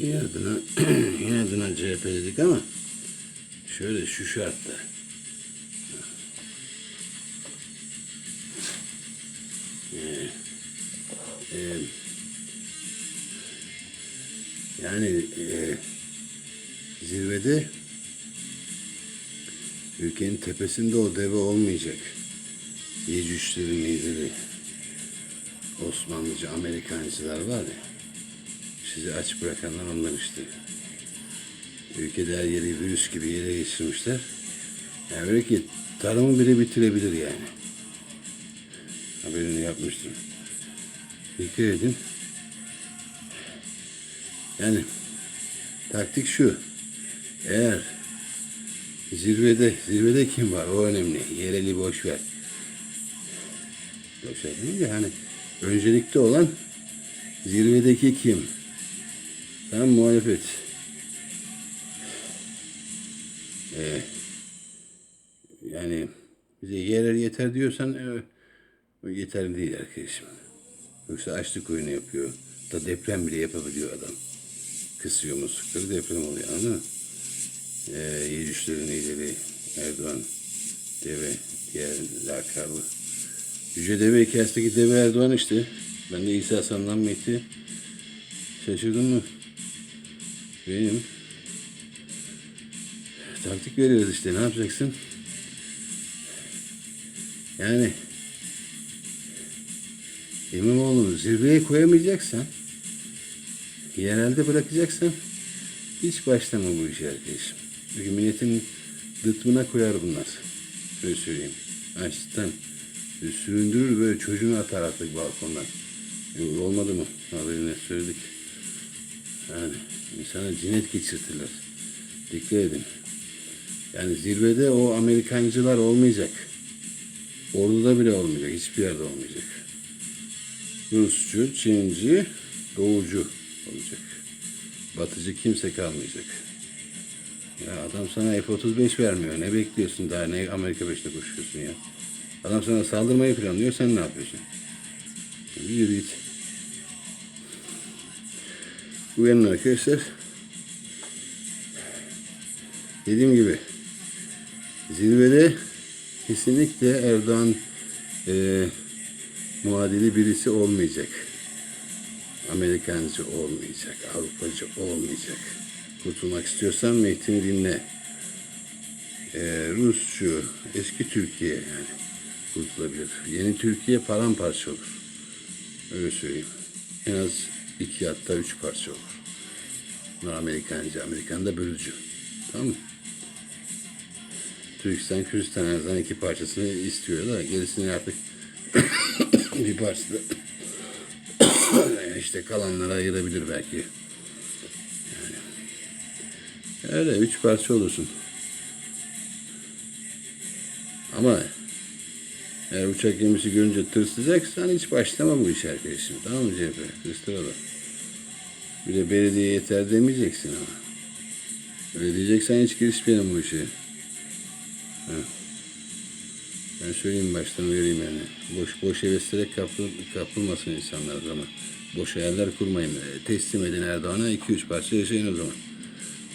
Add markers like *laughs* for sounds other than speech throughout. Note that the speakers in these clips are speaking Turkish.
İnadına, inadına CHP dedik ama şöyle şu şartta. Ee, e, yani e, zirvede ülkenin tepesinde o deve olmayacak. Yecüclerin lideri Osmanlıcı Amerikancılar var ya sizi aç bırakanlar onlar işte. Ülkede her yeri virüs gibi yere geçirmişler. Yani öyle ki tarımı bile bitirebilir yani. Haberini yapmıştım. Dikkat edin. Yani taktik şu. Eğer zirvede, zirvede kim var o önemli. Yereli boş ver. Boş ver değil mi? Yani öncelikli olan zirvedeki kim? Sen muhalefet. Ee, yani bize yerler yeter diyorsan e, yeterli değil arkadaşım. Yoksa açlık oyunu yapıyor. Da deprem bile yapabiliyor adam. Kısıyor muslukları deprem oluyor anladın mı? Ee, Yecüclerin lideri Erdoğan deve diğer lakabı. Yüce Deve hikayesindeki Deve Erdoğan işte. Ben de İsa Sandan Mehdi. Şaşırdın mı? Benim. Taktik veriyoruz işte ne yapacaksın? Yani İmamoğlu'nu zirveye koyamayacaksan yerelde bırakacaksan hiç başlama bu işe arkadaşım. Çünkü milletin dıtmına koyar bunlar. Şöyle söyleyeyim. Açlıktan süründürür böyle çocuğunu atar artık balkondan. Olmadı mı? Haberine söyledik. Yani insana cinet geçirtirler. Dikkat edin. Yani zirvede o Amerikancılar olmayacak. Orduda bile olmayacak. Hiçbir yerde olmayacak. Rusçu, Çinci, Doğucu olacak. Batıcı kimse kalmayacak. Ya adam sana F-35 vermiyor. Ne bekliyorsun daha ne Amerika peşinde koşuyorsun ya. Adam sana saldırmayı planlıyor. Sen ne yapıyorsun? Bir yürü git. Uyanın arkadaşlar. Dediğim gibi zirvede kesinlikle Erdoğan e, muadili birisi olmayacak. Amerikancı olmayacak, Avrupacı olmayacak. Kurtulmak istiyorsan Mehdi'ni dinle. E, Rusçu, eski Türkiye yani kurtulabilir. Yeni Türkiye paramparça olur. Öyle söyleyeyim. En az iki hatta üç parça olur. Bunlar Amerikancı, Amerikan da bölücü. Tamam mı? Türkistan, Kürdistan en azından iki parçasını istiyor da gerisini artık *coughs* bir parçası da *coughs* işte kalanlara ayırabilir belki. Yani. Öyle üç parça olursun. Ama eğer uçak gemisi görünce tırsacaksan hiç başlama bu işe arkadaşım. Tamam mı CHP? Kıstıralım. Bir de belediye yeter demeyeceksin ama. Öyle diyeceksen hiç girişmeyelim bu işe. Ha. Ben söyleyeyim baştan uyarayım yani. Boş boş heveslere kapıl, kapılmasın insanlar o zaman. Boş hayaller kurmayın. E, Teslim edin Erdoğan'a 2-3 parça yaşayın o zaman.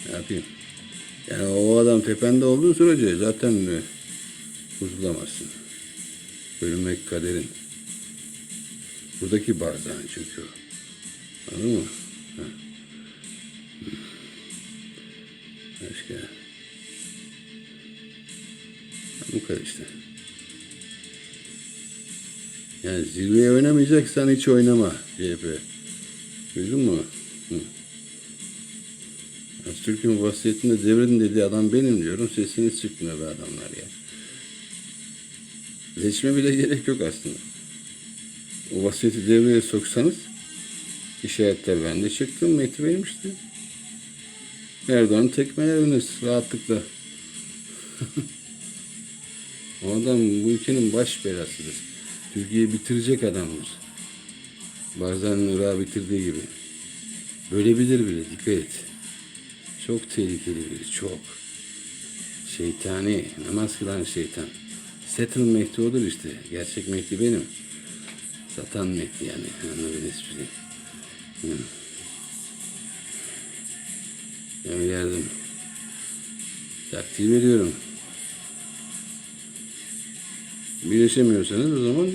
Ne yapayım? Yani o adam tepende olduğu sürece zaten e, kurtulamazsın. Bölünmek kaderin. Buradaki bardağın çünkü. Anladın mı? Başka. Bu kadar işte. Yani zirveye oynamayacaksan hiç oynama CHP. Duydun mu? Hı. Atatürk'ün vasiyetinde devredin dediği adam benim diyorum. Sesiniz çıkmıyor be adamlar ya. Seçme bile gerek yok aslında. O vasiyeti devreye soksanız işaretler bende çıktı. Mehdi benim işte. Erdoğan tekmeleriniz rahatlıkla. *laughs* o adam bu ülkenin baş belasıdır. Türkiye'yi bitirecek adamdır. Bazen Irak'ı bitirdiği gibi. Böyle bilir bile dikkat et. Çok tehlikeli biri çok. Şeytani, namaz kılan şeytan. Satan Mehdi odur işte. Gerçek Mehdi benim. Satan Mehdi yani. Anladın espriyi. Hı. Yani yardım. Takdir veriyorum. Birleşemiyorsanız o zaman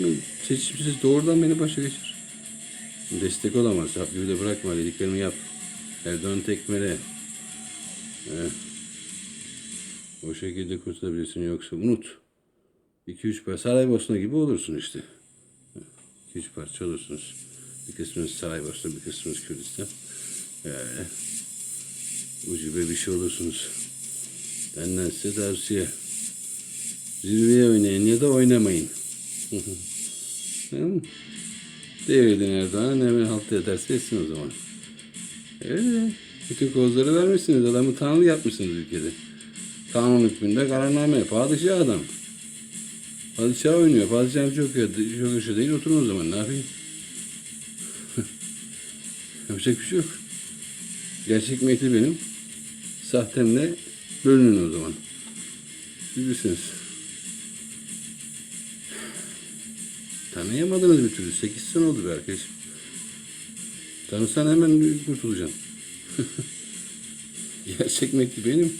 seçimsiz doğrudan beni başa geçir. Destek olamaz. Hap gibi de bırakma dediklerimi yap. Erdoğan tekmele. Evet. O şekilde kurtulabilirsin yoksa unut. 2-3 parça Saraybosna gibi olursun işte. 2-3 parça olursunuz. Bir kısmınız Saraybosna, bir kısmınız Kürdistan. Öyle. Ucube bir şey olursunuz. Benden size tavsiye. Zirveye oynayın ya da oynamayın. *laughs* Devredin Erdoğan hemen halta yatarsa etsin o zaman. Öyle. Bütün kozları vermişsiniz. Adamı tanrı yapmışsınız ülkede. Kanun hükmünde kararname. Padişah adam. Padişah oynuyor. Padişahım çok kötü, çok hoşu değil. Oturun o zaman. Ne yapayım? *laughs* Yapacak bir şey yok. Gerçek mehdi benim. Sahtemle bölünün o zaman. Bilirsiniz. Tanıyamadınız bir türlü. Sekiz sene oldu be arkadaşım. Tanısan hemen kurtulacaksın. *laughs* Gerçek mektup benim.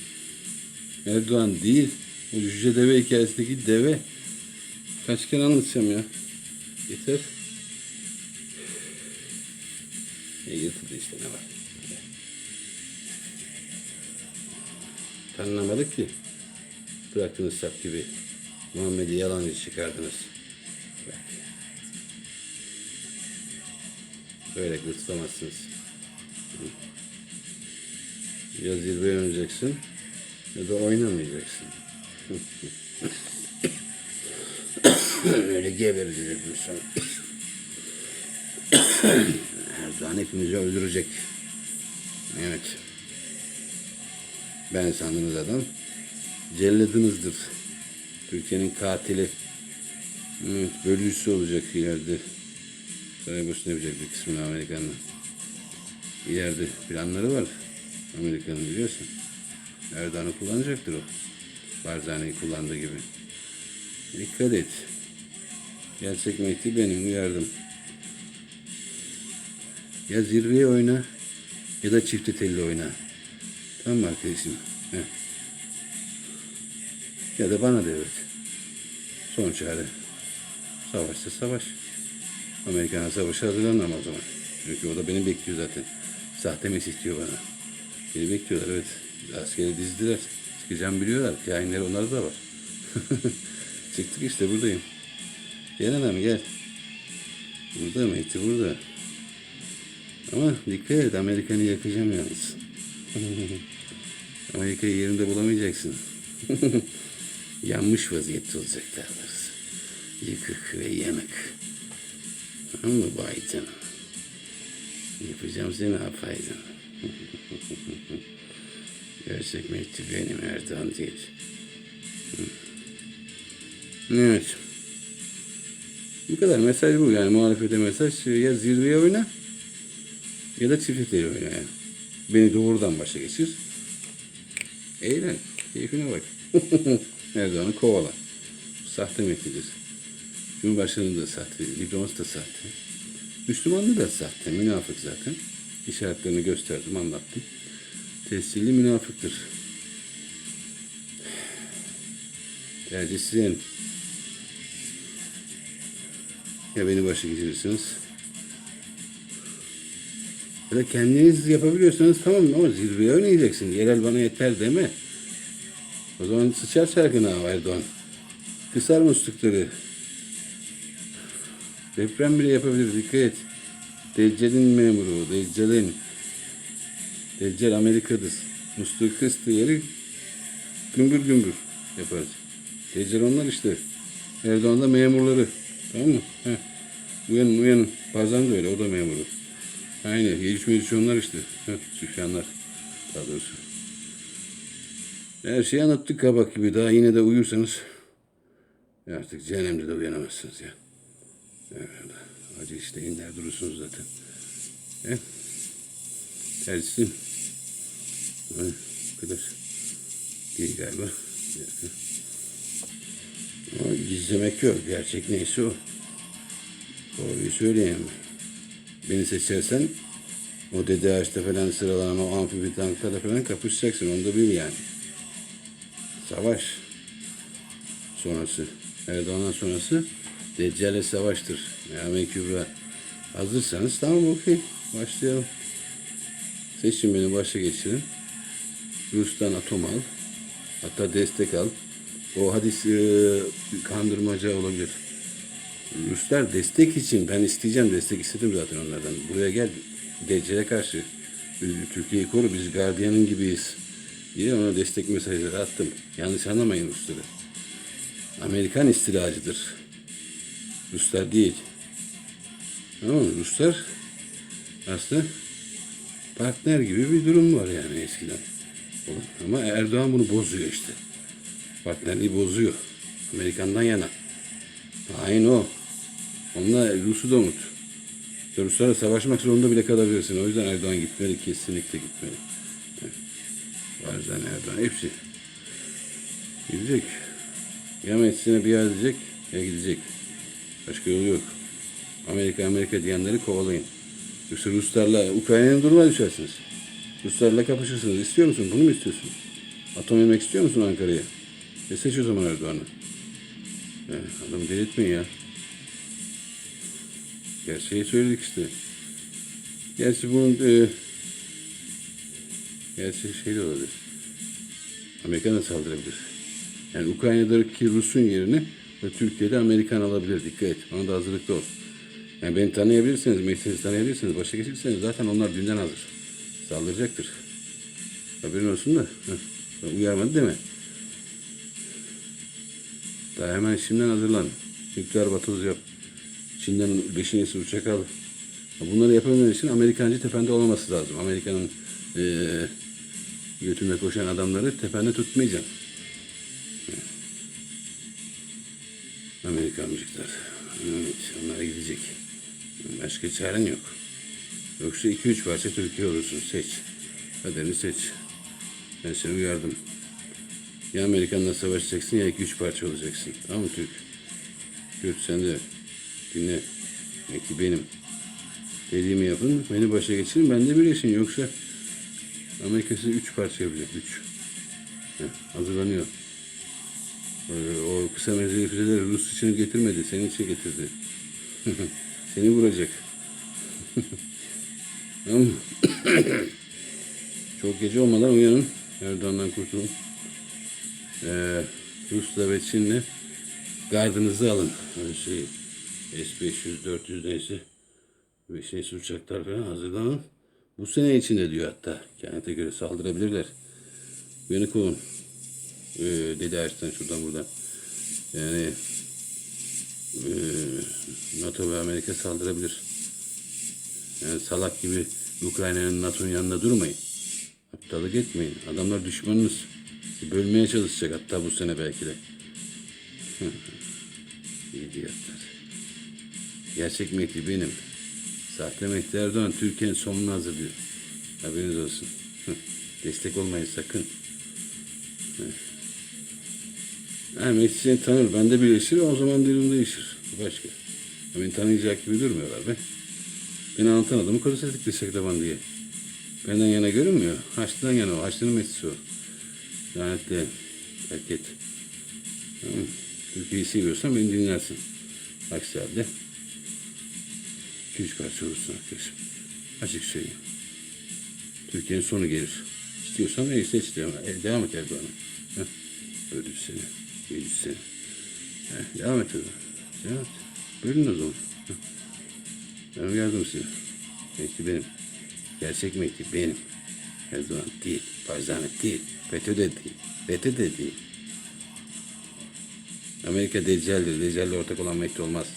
Erdoğan değil. O cüce deve hikayesindeki deve. Kaç kere anlatacağım ya. Yeter. E yırtıldı işte ne var. Tanınamadık ki. Bıraktınız sap gibi. Muhammed'i yalancı çıkardınız. Böyle gırtlamazsınız. Ya zirveye oynayacaksın ya da oynamayacaksın. *laughs* Öyle gebereceğiz bir sonra. Erdoğan hepimizi öldürecek. Evet. Ben sandığınız adam celladınızdır. Türkiye'nin katili. Evet, bölücüsü olacak ileride. Saraybosna yapacak bir kısmını Amerikan'la. İleride planları var. Amerika'nın biliyorsun. Erdoğan'ı kullanacaktır o. Barzani'yi kullandığı gibi. Dikkat et. Gerçek Mehdi benim uyardım. Ya zirveye oyna ya da çifte telli oyna. Tamam mı arkadaşım? Heh. Ya da bana devret. Son çare. Savaşsa savaş. Amerikan'a savaşa hazırlanmam o zaman. Çünkü o da beni bekliyor zaten. Sahte mesih diyor bana. Beni bekliyorlar evet. Askeri dizdiler. Çıkacağım biliyorlar. Kainleri onlarda da var. *laughs* Çıktık işte buradayım. Gel anam gel. Burada Mehdi burada. Ama dikkat et Amerikan'ı yakacağım yalnız. *laughs* Amerika'yı yerinde bulamayacaksın. *laughs* Yanmış vaziyette olacaklar. Yıkık ve yanık. Tamam mı Biden? Yapacağım seni apaydın. *laughs* Gerçek mektup benim Erdoğan değil. Evet. Bu kadar mesaj bu yani muhalefete mesaj ya zirveye oyna ya da çiftlikleri oyna yani. Beni doğrudan başa geçir. Eğlen. Keyfine bak. *laughs* Erdoğan'ı kovala. Sahte mektubudur. Cumhurbaşkanı da sahte, diploması da sahte. Müslümanlığı da sahte, münafık zaten. İşaretlerini gösterdim, anlattım. Tescilli münafıktır. Tercih sizin. Ya beni başa geçirirsiniz. Ya da kendiniz yapabiliyorsanız tamam ama zirveye oynayacaksın. Yerel bana yeter deme. O zaman sıçar şarkına Erdoğan. Kısar muslukları. Deprem bile yapabilir dikkat et. Deccal'in memuru Deccal'in. Deccal Amerika'dır. Musluğu kıstığı yeri gümbür gümbür yapar. Deccal onlar işte. Erdoğan da memurları. Tamam mı? Heh. Uyanın uyanın. Bazen de öyle o da memuru. Aynı. Yeliş meclis onlar işte. Heh. Süfyanlar. Daha doğrusu. Her şeyi anlattık kabak gibi. Daha yine de uyursanız artık cehennemde de uyanamazsınız ya. Evet. Acı işte inler durursunuz zaten. E? Tersim. Bu kadar. Değil galiba. Bir dakika. Gizlemek yok. Gerçek neyse o. Doğruyu söyleyeyim. Beni seçersen O DDH'de falan sıralama, amfibi tanklarla falan kapışacaksın. Onu da bil yani. Savaş sonrası. Erdoğan'dan sonrası Deccal'e savaştır. Yani Kübra. Hazırsanız tamam okey. Başlayalım. Seçin beni başa geçirin. Rus'tan atom al. Hatta destek al. O hadis e, kandırmaca olabilir. Ruslar destek için ben isteyeceğim destek istedim zaten onlardan. Buraya gel Deccal'e karşı Türkiye'yi koru biz gardiyanın gibiyiz diye ona destek mesajları attım. Yanlış anlamayın Rusları. Amerikan istilacıdır. Ruslar değil. Ama Ruslar aslında partner gibi bir durum var yani eskiden. Ama Erdoğan bunu bozuyor işte. Partnerliği bozuyor. Amerikan'dan yana. Aynı o. Onunla Rus'u da unut. Ruslarla savaşmak zorunda bile kalabilirsin. O yüzden Erdoğan gitmeli. Kesinlikle gitmeli. Evet. Barzan Erdoğan. Hepsi. Gidecek. Ya Meclisine biat edecek ya gidecek. Başka yolu yok. Amerika Amerika diyenleri kovalayın. Yoksa Ruslarla Ukrayna'nın duruma düşersiniz. Ruslarla kapışırsınız. İstiyor musun? Bunu mu istiyorsun? Atom yemek istiyor musun Ankara'ya? E seç o zaman Erdoğan'ı. Ya, adamı delirtmeyin ya. Gerçeği söyledik işte. Gerçi bunun e, gerçi şey de olabilir. Amerika da saldırabilir. Yani Ukrayna'daki Rus'un yerini ve Türkiye'de Amerikan alabilir. Dikkat et. Ona da hazırlıklı ol. Yani beni tanıyabilirsiniz, meclisi tanıyabilirsiniz. Başa geçirseniz zaten onlar dünden hazır. Saldıracaktır. Haberin olsun da. Heh. Uyarmadı deme. Daha hemen şimdiden hazırlan. Nükleer batoz yap. Çin'den 5. nesil uçak al. Bunları yapabilmen için Amerikancı tepende olmaması lazım. Amerika'nın eee götüne koşan adamları tepende tutmayacaksın. Amerikancıklar. Evet, onlara gidecek. Başka çaren yok. Yoksa iki üç parça Türkiye olursun. Seç. Kaderini seç. Ben seni uyardım. Ya Amerikan'la savaşacaksın ya iki üç parça olacaksın. Tamam mı Türk? Kürt sen de dinle. Belki benim. Dediğimi yapın. Beni başa geçirin. Ben de birleşin. Yoksa Amerika sizi üç parça yapacak. Üç. Heh, hazırlanıyor. Ee, o kısa menzilli füzeleri Rus için getirmedi. Senin için getirdi. *laughs* Seni vuracak. *laughs* tamam? *coughs* Çok gece olmadan uyanın. Erdoğan'dan kurtulun. Ee, Rus'la ve Çin'le gardınızı alın. Hani şey S-500, 400 neyse. Ve şey uçaklar falan hazırlanın. Bu sene içinde diyor hatta. Kendine göre saldırabilirler. Uyanık olun. Ee, dedi Aç'tan şuradan buradan. Yani e, NATO ve Amerika saldırabilir. Yani salak gibi Ukrayna'nın NATO'nun yanında durmayın. Aptallık etmeyin. Adamlar düşmanınız. Bölmeye çalışacak hatta bu sene belki de. *laughs* İdiotlar. Gerçek Mehdi benim. Sahte Mehdi Erdoğan Türkiye'nin sonunu hazırlıyor. Haberiniz olsun. *laughs* Destek olmayın sakın. Ha, Mehdi seni tanır. Ben de birleşir. O zaman durum değişir. Başka. Beni tanıyacak gibi durmuyorlar be. Beni anlatan adamı seçtik destek taban diye. Benden yana görünmüyor. Haçlı'dan yana o. Haçlı'nın Mehdi'si o. Lanetli. Terk et. Tamam mı? Türkiye'yi seviyorsan beni dinlersin. Aksi halde iki üç parça olursun arkadaşım. Açık söyleyeyim. Türkiye'nin sonu gelir. İstiyorsan neyse seç devam, e, devam et Erdoğan'a. Öldür seni. Yedi seni. Heh, devam et Erdoğan. Devam et. Bölün o zaman. Heh. Ben uyardım size. Mehdi benim. Gerçek Mehdi benim. Erdoğan değil. Barzani değil. FETÖ de değil. FETÖ de değil. Amerika Deccal'dir. Deccal'le ortak olan Mehdi olmaz.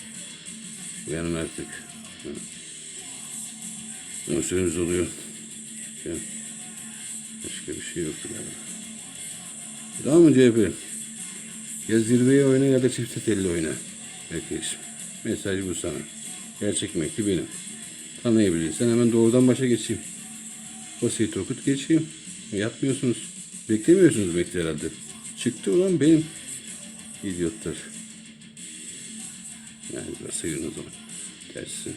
Uyanın artık. Süremiz oluyor. Başka bir şey yoktu galiba. Tamam mı CHP? Ya zirveye oyna ya da çifte telli oyna. Arkadaşım. Mesaj bu sana. Gerçek Mehdi benim. Tanıyabilirsen hemen doğrudan başa geçeyim. Basit okut geçeyim. Yapmıyorsunuz. Beklemiyorsunuz Mehdi herhalde. Çıktı ulan benim. İdiotlar. Yani sayın o zaman. Tersi.